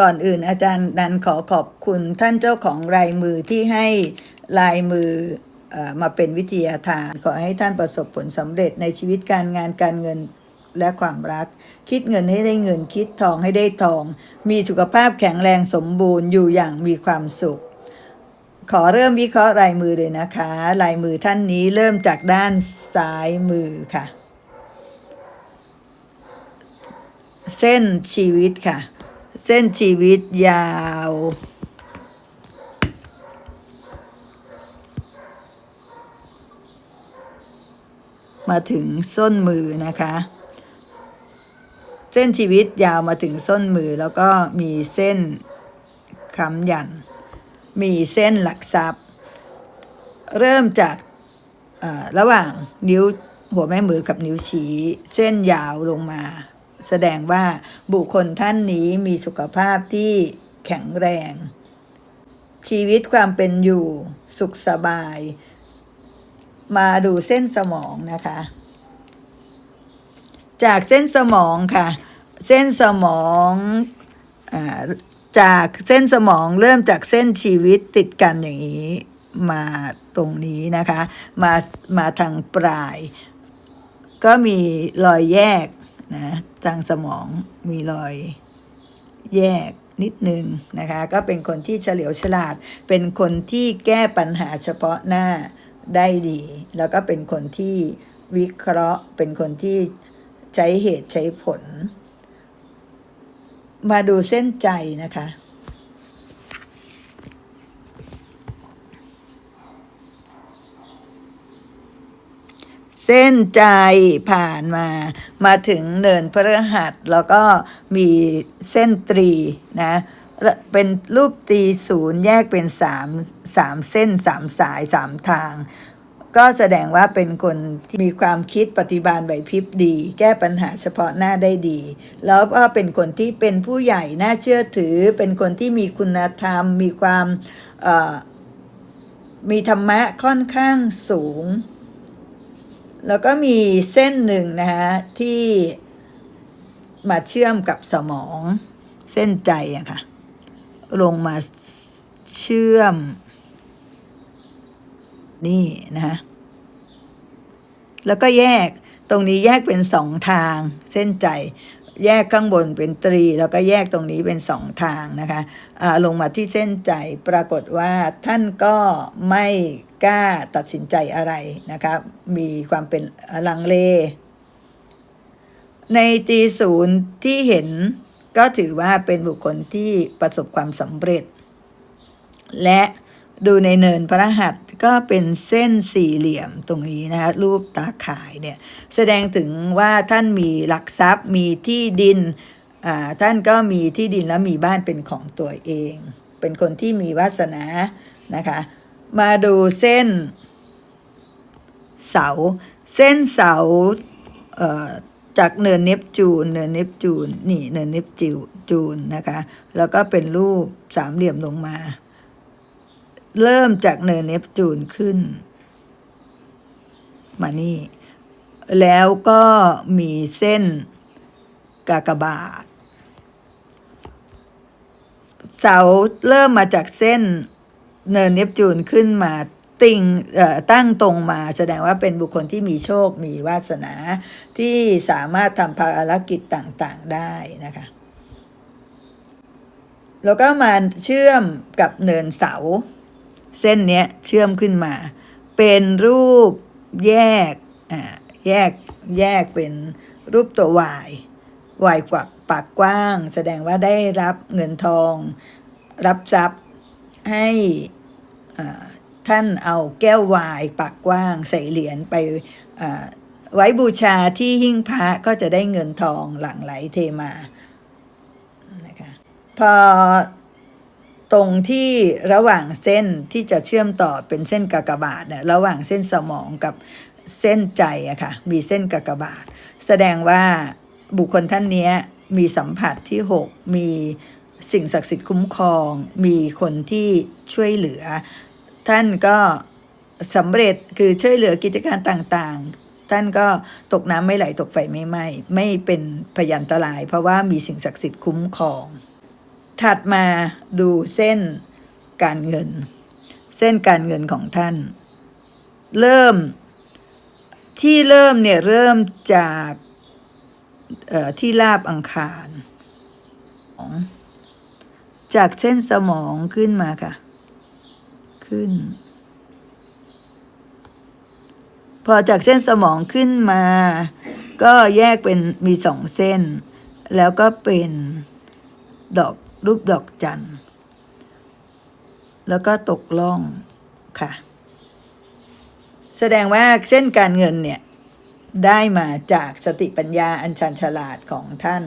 ก่อนอื่นอาจารย์นันขอขอบคุณท่านเจ้าของลายมือที่ให้ลายมือเออมาเป็นวิทยาทาน ขอให้ท่านประสบผลสำเร็จในชีวิตการงานการเงินและความรัก คิดเงินให้ได้เงินคิดทองให้ได้ทอง มีสุขภาพแข็งแรงสมบูรณ์อยู่อย่างมีความสุข ขอเริ่มวิเคราะห์ลายมือเลยนะคะลายมือท่านนี้เริ่มจากด้านซ้ายมือค่ะ เส้นชีวิตค่ะ เส้นชีวิตยาวมาถึงส้นมือนะคะ เส้นชีวิตยาวมาถึงส้นมือแล้วก็มีเส้นค้ำยัน มีเส้นหลักทรัพย์ เริ่มจากระหว่างนิ้วหัวแม่มือกับนิ้วชี้ เส้นยาวลงมา แสดงว่าบุคคลท่านนี้มีสุขภาพที่แข็งแรง ชีวิตความเป็นอยู่สุขสบาย มาดูเส้นสมองนะคะ จากเส้นสมองค่ะ เส้นสมองอจากเส้นสมองเริ่มจากเส้นชีวิตติดกันอย่างนี้มาตรงนี้นะคะ มามาทางปลาย ก็มีรอยแยก นะทางสมองมีรอยแยกนิดนึงนะคะ ก็เป็นคนที่เฉลียวฉลาด เป็นคนที่แก้ปัญหาเฉพาะหน้าได้ดี แล้วก็เป็นคนที่วิเคราะห์ เป็นคนที่ใช้เหตุใช้ผล มาดูเส้นใจนะคะ เส้นใจผ่านมา มาถึงเนินพระหัสแล้วก็มีเส้นตรีนะและเป็นรูปตีศูนย์แยกเป็นสามสามเส้นสามสายสามทาง ก็แสดงว่าเป็นคนที่มีความคิดปฏิบัติไหวพริบดี แก้ปัญหาเฉพาะหน้าได้ดี แล้วก็เป็นคนที่เป็นผู้ใหญ่น่าเชื่อถือ เป็นคนที่มีคุณธรรม มีความมีธรรมะค่อนข้างสูง แล้วก็มีเส้นหนึ่งนะคะที่มาเชื่อมกับสมองเส้นใจอะค่ะ ลงมาเชื่อม นี่นะคะแล้วก็แยกตรงนี้แยกเป็นสองทางเส้นใจ แยกข้างบนเป็นตรี แล้วก็แยกตรงนี้เป็นสองทางนะคะอ่าลงมาที่เส้นใจปรากฏว่าท่านก็ไม่กล้าตัดสินใจอะไรนะคะมีความเป็นลังเล ในตีศูนย์ที่เห็นก็ถือว่าเป็นบุคคลที่ประสบความสำเร็จ และ ดูในเนินพระหัตถ์ก็เป็นเส้นสี่เหลี่ยมตรงนี้นะคะรูปตาข่ายเนี่ยแสดงถึงว่าท่านมีหลักทรัพย์มีที่ดินท่านก็มีที่ดินและมีบ้านเป็นของตัวเอง เป็นคนที่มีวาสนานะคะมาดูเส้นเสา เส้นเสาเจากเนินเนปจูนเนินเนปจูนนี่เนินเนปจิวจูนนะคะแล้วก็เป็นรูปสามเหลี่ยมลงมา เริ่มจากเนินเนปจูนขึ้น มานี่ แล้วก็มีเส้นกากบาท เสาเริ่มมาจากเส้นเนินเนปจูนขึ้นมาติงเอ่อตั้งตรงมาแสดงว่าเป็นบุคคลที่มีโชคมีวาสนาที่สามารถทำภารกิจต่างๆได้นะคะ แล้วก็มาเชื่อมกับเนินเสา เส้นเนี้ยเชื่อมขึ้นมา เป็นรูปแยกอ่าแยกแยกเป็นรูปตัววายวายกวักปากกว้าง แสดงว่าได้รับเงินทอง รับทรัพย์ให้ท่านเอาแก้ววายปากกว้าง ใส่เหรียญไปไว้บูชาที่หิ้งพระก็จะได้เงินทองหลั่งไหลเทมานะคะพอ ตรงที่ระหว่างเส้นที่จะเชื่อมต่อเป็นเส้นกากบาทเนี่ยระหว่างเส้นสมองกับเส้นใจอะค่ะมีเส้นกากบาท แสดงว่าบุคคลท่านนี้มีสัมผัสที่ 6 มีสิ่งศักดิ์สิทธิ์คุ้มครอง มีคนที่ช่วยเหลือ ท่านก็สำเร็จคือช่วยเหลือกิจการต่างๆ ท่านก็ตกน้ำไม่ไหลตกไฟไม่ไหม้ไม่เป็นพยันตราย เพราะว่ามีสิ่งศักดิ์สิทธิ์คุ้มครอง ถัดมาดูเส้นการเงิน เส้นการเงินของท่าน เริ่มที่เริ่มเนี่ยเริ่มจากที่ลาบอังคารของจากเส้นสมองขึ้นมาค่ะ ขึ้น พอจากเส้นสมองขึ้นมา ก็แยกเป็นมีสองเส้น แล้วก็เป็นดอก รูปดอกจันทร์แล้วก็ตกล่องค่ะ แสดงว่าเส้นการเงินเนี่ย ได้มาจากสติปัญญาอันชันฉลาดของท่าน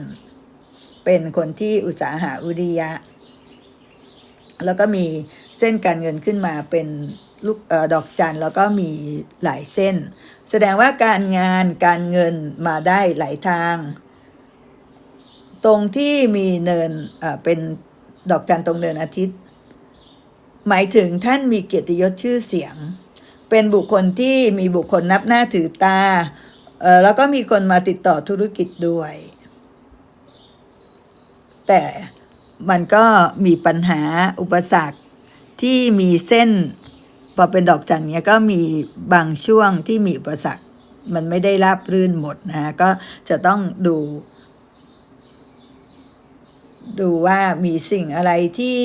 เป็นคนที่อุตสาหะอุริยะ แล้วก็มีเส้นการเงินขึ้นมาเป็นลูกออดอกจันแล้วก็มีหลายเส้น แสดงว่าการงานการเงินมาได้หลายทาง ตรงที่มีเนินเอ่อเป็นดอกจันตรงเนินอาทิตย์ หมายถึงท่านมีเกียรติยศชื่อเสียง เป็นบุคคลที่มีบุคคลนับหน้าถือตาเอ่อแล้วก็มีคนมาติดต่อธุรกิจด้วย แต่มันก็มีปัญหาอุปสรรคที่มีเส้นพอเป็นดอกจันเนี้ยก็มีบางช่วงที่มีอุปสรรค มันไม่ได้ราบรื่นหมดนะฮะก็จะต้องดู ดูว่ามีสิ่งอะไรที่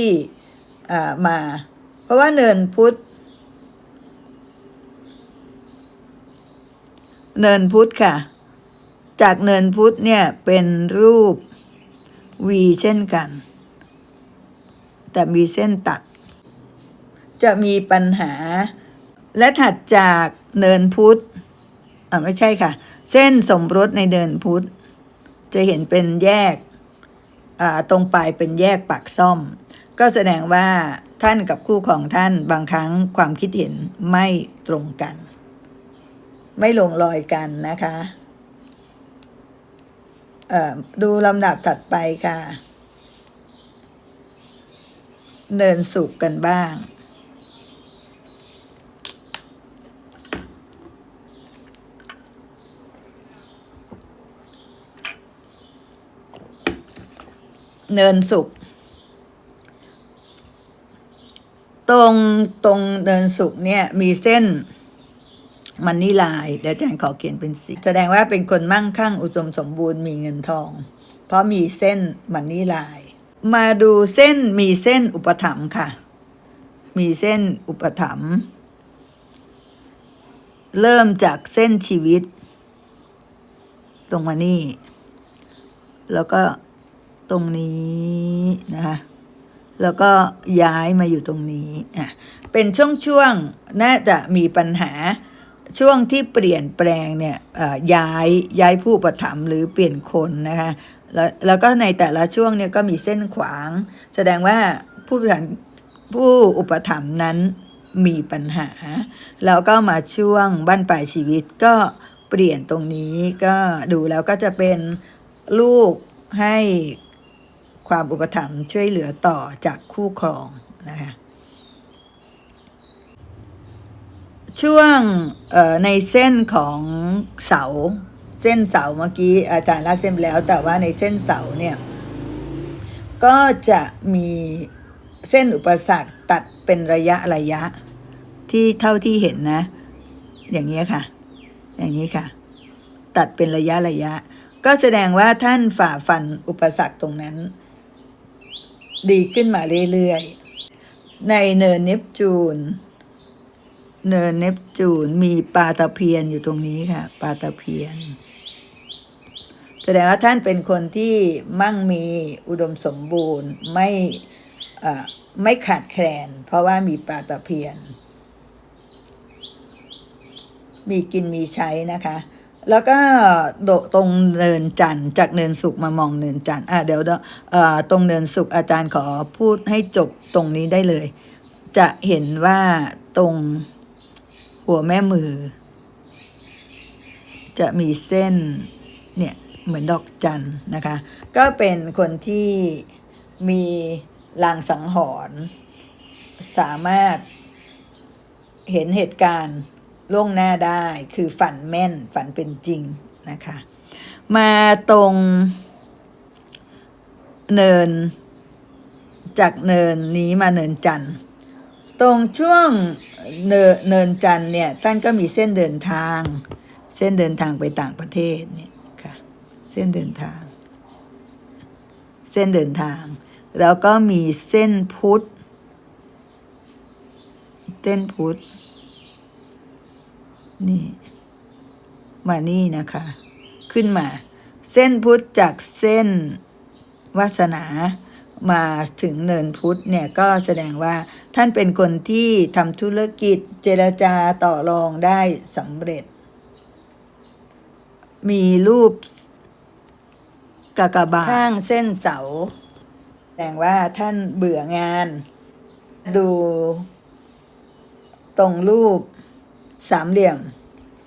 อ่ามา เพราะว่าเนินพุทธเนินพุทธค่ะ จากเนินพุทธเนี่ยเป็นรูป V เช่นกัน แต่มีเส้นตัด จะมีปัญหา และถัดจากเนินพุทธอ่าไม่ใช่ค่ะ เส้นสมรสในเนินพุทธจะเห็นเป็นแยก ตรงปลายเป็นแยกปากซ่อม ก็แสดงว่าท่านกับคู่ของท่านบางครั้งความคิดเห็นไม่ตรงกัน ไม่ลงรอยกันนะคะดูลำดับถัดไปค่ะ เนินสุกกันบ้าง เนินสุกตรงตรงเนินสุกเนี่ยมีเส้นมันนี่ลายเดี๋ยวอาจารย์ขอเขียนเป็นสีแสดงว่าเป็นคนมั่งคั่งอุดมสมบูรณ์มีเงินทอง เพราะมีเส้นมันนี่ลาย มาดูเส้นมีเส้นอุปถัมภ์ค่ะ มีเส้นอุปถัมภ์เริ่มจากเส้นชีวิต ตรงมานี่ แล้วก็ ตรงนี้นะคะแล้วก็ย้ายมาอยู่ตรงนี้อะเป็นช่วงๆน่าจะมีปัญหาช่วงที่เปลี่ยนแปลงเนี่ยย้ายย้ายผู้ประถมหรือเปลี่ยนคนนะคะแล้วแล้วก็ในแต่ละช่วงเนี่ยก็มีเส้นขวาง แสดงว่าผู้อุปถัมผู้อุปถัมภ์นั้นมีปัญหา แล้วก็มาช่วงบั้นปลายชีวิตก็เปลี่ยนตรงนี้ก็ดูแล้วก็จะเป็นลูกให้ ความอุปถัมภ์ช่วยเหลือต่อจากคู่ครองนะคะช่วงในเส้นของเสาเส้นเสาเมื่อกี้อาจารย์ลากเส้นไปแล้ว แต่ว่าในเส้นเสาเนี่ยก็จะมีเส้นอุปสรรคตัดเป็นระยะระยะที่เท่าที่เห็นนะ อย่างนี้ยค่ะ อย่างนี้ค่ะ ตัดเป็นระยะระยะ ก็แสดงว่าท่านฝ่าฟันอุปสรรคตรงนั้น ดีขึ้นมาเรื่อยๆ ในเนินเนปจูน เนินเนปจูนมีปลาตะเพียนอยู่ตรงนี้ค่ะปลาตะเพียน แสดงว่าท่านเป็นคนที่มั่งมีอุดมสมบูรณ์ไม่ไม่ขาดแคลน เพราะว่ามีปลาตะเพียน มีกินมีใช้นะคะ แล้วก็โดตรงเนินจันทร์จากเนินสุกมามองเนินจันทร์อะเดี๋ยวเดี๋ยวเอ่อตรงเนินสุกอาจารย์ขอพูดให้จบตรงนี้ได้เลย จะเห็นว่าตรงหัวแม่มือ จะมีเส้นเนี่ยเหมือนดอกจันทร์นะคะ ก็เป็นคนที่มีลางสังหรณ์สามารถเห็นเหตุการณ์ ล่วงหน้าได้ คือฝันแม่นฝันเป็นจริงนะคะ มาตรงเนิน จากเนินนี้มาเนินจันทร์ตรงช่วงเนินเนินจันทร์เนี่ยท่านก็มีเส้นเดินทาง เส้นเดินทางไปต่างประเทศเนี่ยค่ะเส้นเดินทาง เส้นเดินทาง แล้วก็มีเส้นพุทธเส้นพุทธ นี่ มานี่นะคะ ขึ้นมา เส้นพุทธจากเส้นวาสนามาถึงเนินพุทธเนี่ยก็แสดงว่าท่านเป็นคนที่ทำธุรกิจเจรจาต่อรองได้สำเร็จ มีรูปกากบาข้างเส้นเสา แสดงว่าท่านเบื่องาน ดูตรงรูป สามเหลี่ยม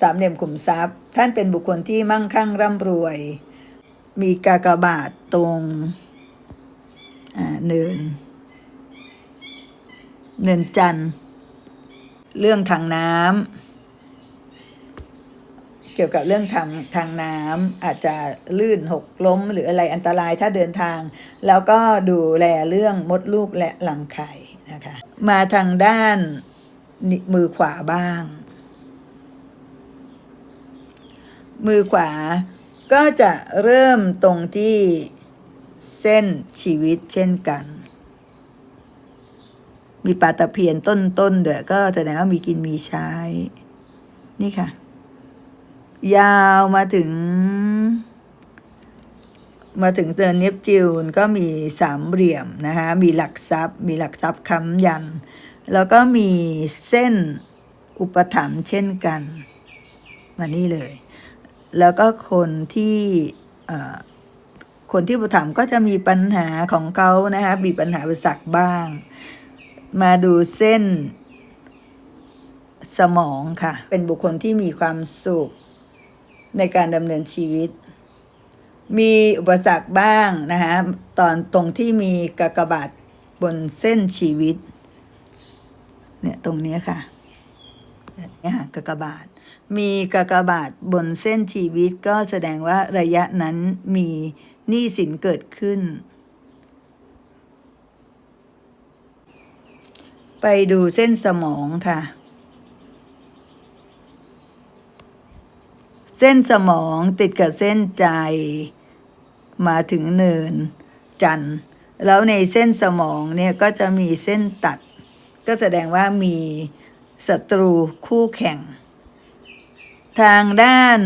สามเหลี่ยมขุมทรัพย์ ท่านเป็นบุคคลที่มั่งคั่งร่ำรวย มีกากบาทตรงอ่าเนิน เนินจันเรื่องทางน้ำเกี่ยวกับเรื่องทางทางน้ำอาจจะลื่นหกล้มหรืออะไรอันตรายถ้าเดินทาง แล้วก็ดูแลเรื่องมดลูกและหลังไข่นะคะ มาทางด้านมือขวาบ้าง มือขวา ก็จะเริ่มตรงที่เส้นชีวิตเช่นกัน มีปลาตะเพียนต้นต้นเดือก็แสดงว่ามีกินมีใช้ นี่ค่ะ ยาวมาถึง มาถึงเตือนเนปจิวนก็มีสามเหลี่ยมนะคะมีหลักทรัพย์ มีหลักทรัพย์ค้ำยัน แล้วก็มีเส้นอุปถัมภ์เช่นกัน มานี่เลย แล้วก็คนที่คนที่อุปถัมก็จะมีปัญหาของเขานะคะมีปัญหาอุปสรรคบ้าง มาดูเส้นสมองค่ะ เป็นบุคคลที่มีความสุขในการดำเนินชีวิต มีอุปสรรคบ้างนะคะตอนตรงที่มีกากบาทบนเส้นชีวิต เนี่ยตรงนี้ค่ะเนี่ยค่ะกากบาท มีกากบาทบนเส้นชีวิตก็แสดงว่าระยะนั้นมีหนี้สินเกิดขึ้น ไปดูเส้นสมองค่ะ เส้นสมองติดกับเส้นใจ มาถึงเนิน จันทร์แล้วในเส้นสมองเนี่ยก็จะมีเส้นตัด ก็แสดงว่ามีศัตรูคู่แข่ง ทางด้าน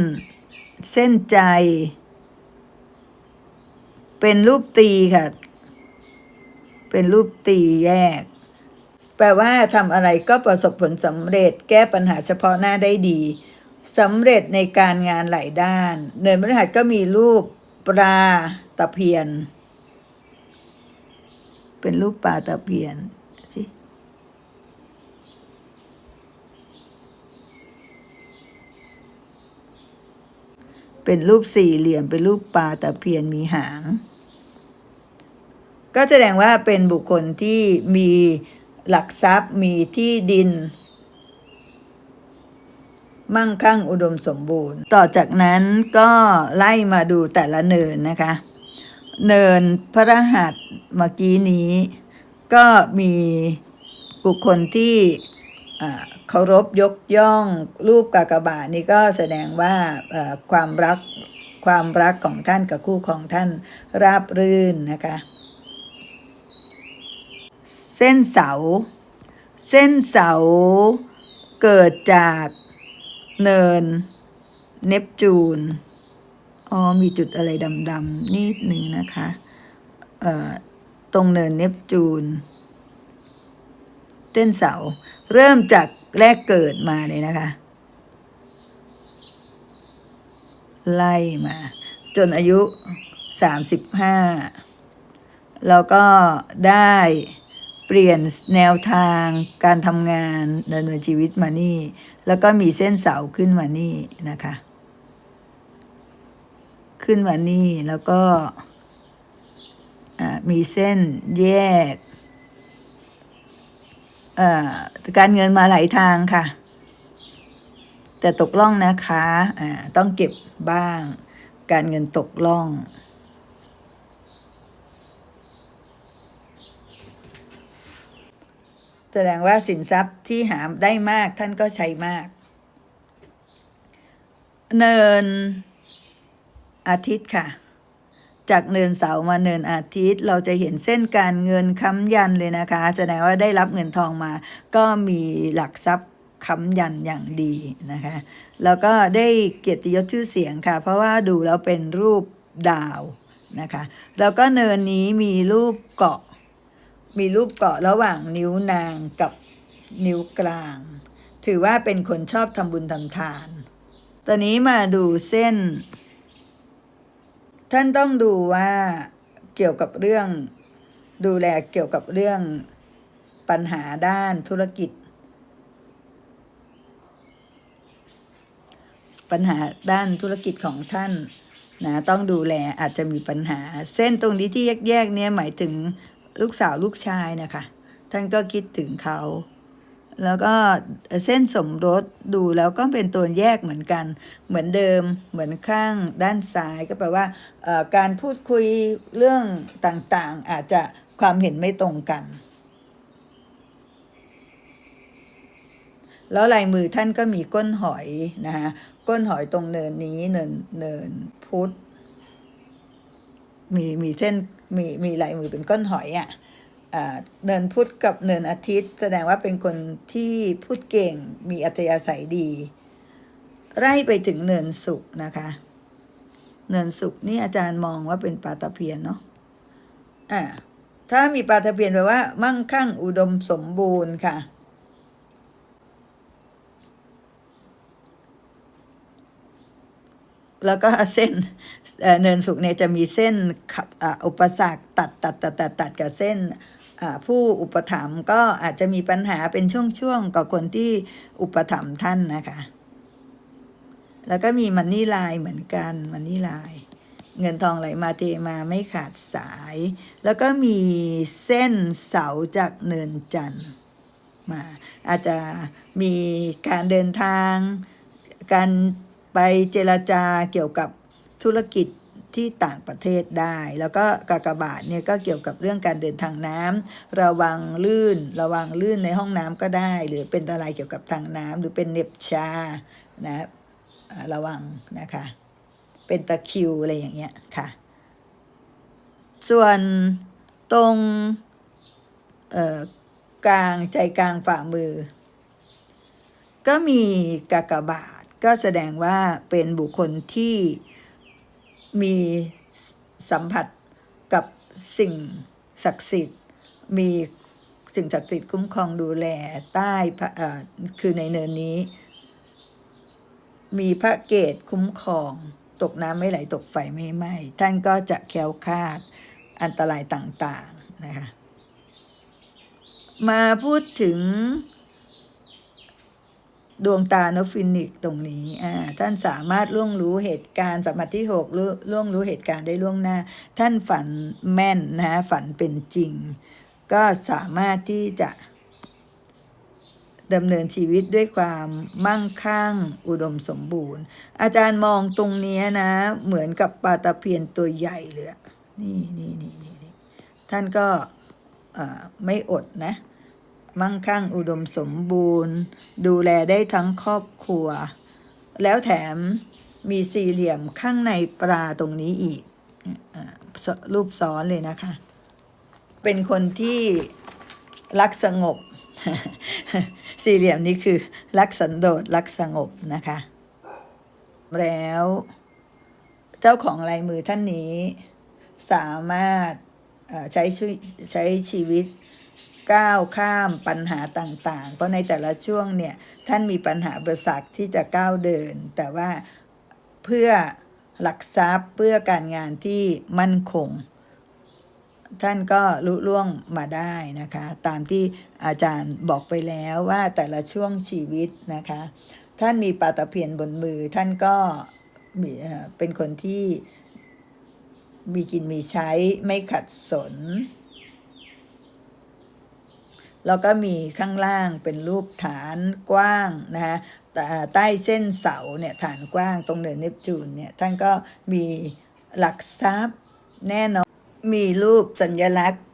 เส้นใจ เป็นรูปตีค่ะ เป็นรูปตีแยก แปลว่าทำอะไรก็ประสบผลสำเร็จแก้ปัญหาเฉพาะหน้าได้ดีสำเร็จในการงานหลายด้าน เนินพฤหัสก็มีรูปปลาตะเพียน เป็นรูปปลาตะเพียนสิ เป็นรูปสี่เหลี่ยม เป็นรูปปลาตะเพียนมีหาง ก็แสดงว่าเป็นบุคคลที่มีหลักทรัพย์มีที่ดิน มั่งคั่งอุดมสมบูรณ์ ต่อจากนั้นก็ไล่มาดูแต่ละเนินนะคะ เนินพระรหัสเมื่อกี้นี้ ก็มีบุคคลที่ เคารพยกย่องรูปกากบาทนี่ก็แสดงว่าความรักความรักของท่านกับคู่ของท่านราบรื่นนะคะ เส้นเสา เส้นเสาเกิดจากเนินเนปจูนอ๋อมีจุดอะไรดำๆนิดหนึ่งนะคะตรงเนินเนปจูน เส้นเสา เริ่มจากแรกเกิดมาเลยนะคะ ไล่มา จนอายุสามสิบห้าแล้วก็ได้เปลี่ยนแนวทางการทำงานดำเนินชีวิตมานี่ แล้วก็มีเส้นเสาขึ้นมานี่นะคะ ขึ้นมานี่แล้วก็มีเส้นแยก การเงินมาหลายทางค่ะ แต่ตกล่องนะคะต้องเก็บบ้าง การเงินตกล่อง แสดงว่าสินทรัพย์ที่หาได้มากท่านก็ใช้มาก เนินอาทิตย์ค่ะ จากเนินเสาร์มาเนินอาทิตย์ เราจะเห็นเส้นการเงินค้ำยันเลยนะคะ แสดงว่าได้รับเงินทองมา ก็มีหลักทรัพย์ค้ำยันอย่างดีนะคะ แล้วก็ได้เกียรติยศชื่อเสียงค่ะ เพราะว่าดูแล้วเป็นรูปดาวนะคะ แล้วก็เนินนี้มีรูปเกาะ มีรูปเกาะระหว่างนิ้วนางกับนิ้วกลาง ถือว่าเป็นคนชอบทำบุญทำทาน ตอนนี้มาดูเส้น ท่านต้องดูว่าเกี่ยวกับเรื่อง ดูแลเกี่ยวกับเรื่องปัญหาด้านธุรกิจ ปัญหาด้านธุรกิจของท่านนะต้องดูแลอาจจะมีปัญหา เส้นตรงนี้ที่แยกๆเนี่ยหมายถึงลูกสาวลูกชายนะคะ ท่านก็คิดถึงเขา แล้วก็เส้นสมรสดูแล้วก็เป็นตัวแยกเหมือนกัน เหมือนเดิมเหมือนข้างด้านซ้ายก็แปลว่าการพูดคุยเรื่องต่างๆ อาจจะความเห็นไม่ตรงกัน แล้วลายมือท่านก็มีก้นหอยนะคะก้นหอยตรงเนินนี้เนินเนินพุทธมีมีเส้นมีมีลายมือเป็นก้นหอยอะ่ะ เนินพุธกับเนินอาทิตย์ แสดงว่าเป็นคนที่พูดเก่งมีอัธยาศัยดี ไล่ไปถึงเนินสุขนะคะ เนินสุขนี่อาจารย์มองว่าเป็นปลาตะเพียนเนาะอ่าถ้ามีปลาตะเพียนแปลว่า มั่งคั่งอุดมสมบูรณ์ค่ะแล้วก็เส้นเนินสุกเนี่ยจะมีเส้นขับอุปสรรคตัดตัดตัดตัดตัดกับเส้น ผู้อุปถัมภ์ก็อาจจะมีปัญหาเป็นช่วงๆกับคนที่อุปถัมภ์ท่านนะคะ แล้วก็มีมันนี่ลายเหมือนกันมันนี่ลายเงินทองไหลมาเทมาไม่ขาดสาย แล้วก็มีเส้นเสาจากเนินจันทร์มาอาจจะมีการเดินทาง การไปเจรจาเกี่ยวกับธุรกิจ ที่ต่างประเทศได้ แล้วก็กากบาทเนี่ยก็เกี่ยวกับเรื่องการเดินทางน้ำระวังลื่น ระวังลื่นในห้องน้ำก็ได้ หรือเป็นอะไรเกี่ยวกับทางน้ำหรือเป็นเน็บชานะระวังนะคะ เป็นตะคิวอะไรอย่างเงี้ยค่ะ ส่วนตรงกลางใจกลางฝ่ามือ ก็มีกากบาทก็แสดงว่าเป็นบุคคลที่ มีสัมผัสกับสิ่งศักดิ์สิทธิ์ มีสิ่งศักดิ์สิทธิ์คุ้มครองดูแลใต้พระคือในเนินนี้ มีพระเกตคุ้มครองตกน้ำไม่ไหลตกไฟไม่ไหม้ท่านก็จะแคล้วคลาดอันตรายต่างๆนะคะมาพูดถึง ดวงตานฟินิกตรงนี้อ่าท่านสามารถล่วงรู้เหตุการณ์สมผัสที่หกล่วงรู้เหตุการณ์ได้ล่วงหน้า ท่านฝันแม่นนะฝันเป็นจริง ก็สามารถที่จะดำเนินชีวิตด้วยความมั่งคั่งอุดมสมบูรณ์ อาจารย์มองตรงนี้นะ เหมือนกับปลาตะเพียนตัวใหญ่เลยนี่นี่นี่นี่ท่านก็ไม่อดนะ มั่งคั่งอุดมสมบูรณ์ ดูแลได้ทั้งครอบครัว แล้วแถมมีสี่เหลี่ยมข้างในปลาตรงนี้อีกรูปซ้อนเลยนะคะ เป็นคนที่รักสงบ สี่เหลี่ยมนี้คือ รักสันโดษรักสงบนะคะ แล้ว เจ้าของลายมือท่านนี้ สามารถใช้ใช้ชีวิต ก้าวข้ามปัญหาต่างๆ เพราะในแต่ละช่วงเนี่ยท่านมีปัญหาอุปสรรคที่จะก้าวเดิน แต่ว่าเพื่อหลักทรัพย์เพื่อการงานที่มั่นคง ท่านก็ลุล่วงมาได้นะคะ ตามที่อาจารย์บอกไปแล้วว่าแต่ละช่วงชีวิตนะคะ ท่านมีปาตะเพียนบนมือ ท่านก็เป็นคนที่มีกินมีใช้ไม่ขัดสน แล้วก็มีข้างล่างเป็นรูปฐานกว้างนะคะแต่ใต้เส้นเสาเนี่ยฐานกว้างตรงเนินเนปจูนเนี่ยท่านก็มีหลักทรัพย์แน่นอนมีรูปสัญลักษณ์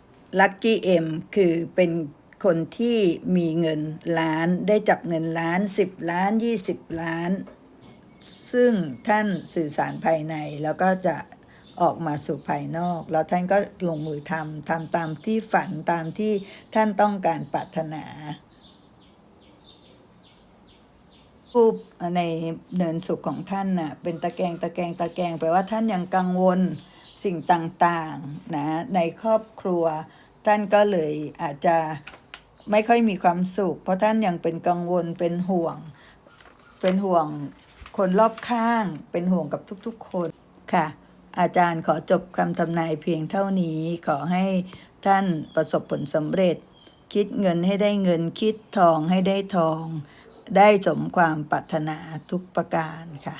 ลัคกี้เอ็มคือเป็นคนที่มีเงินล้านได้จับเงินล้านสิบล้านยี่สิบล้าน ซึ่งท่านสื่อสารภายในแล้วก็จะ ออกมาสู่ภายนอก แล้วท่านก็ลงมือทำทำตามที่ฝันตามที่ท่านต้องการปรารถนารูปในเนินสุขของท่านน่ะเป็นตะแกงตะแกงตะแกงแปลว่าท่านยังกังวลสิ่งต่างๆนะในครอบครัว ท่านก็เลยอาจจะไม่ค่อยมีความสุข เพราะท่านยังเป็นกังวลเป็นห่วง เป็นห่วงคนรอบข้าง เป็นห่วงกับทุกๆคนค่ะ อาจารย์ขอจบคำทำนายเพียงเท่านี้ขอให้ท่านประสบผลสำเร็จ คิดเงินให้ได้เงินคิดทองให้ได้ทอง ได้สมความปรารถนาทุกประการค่ะ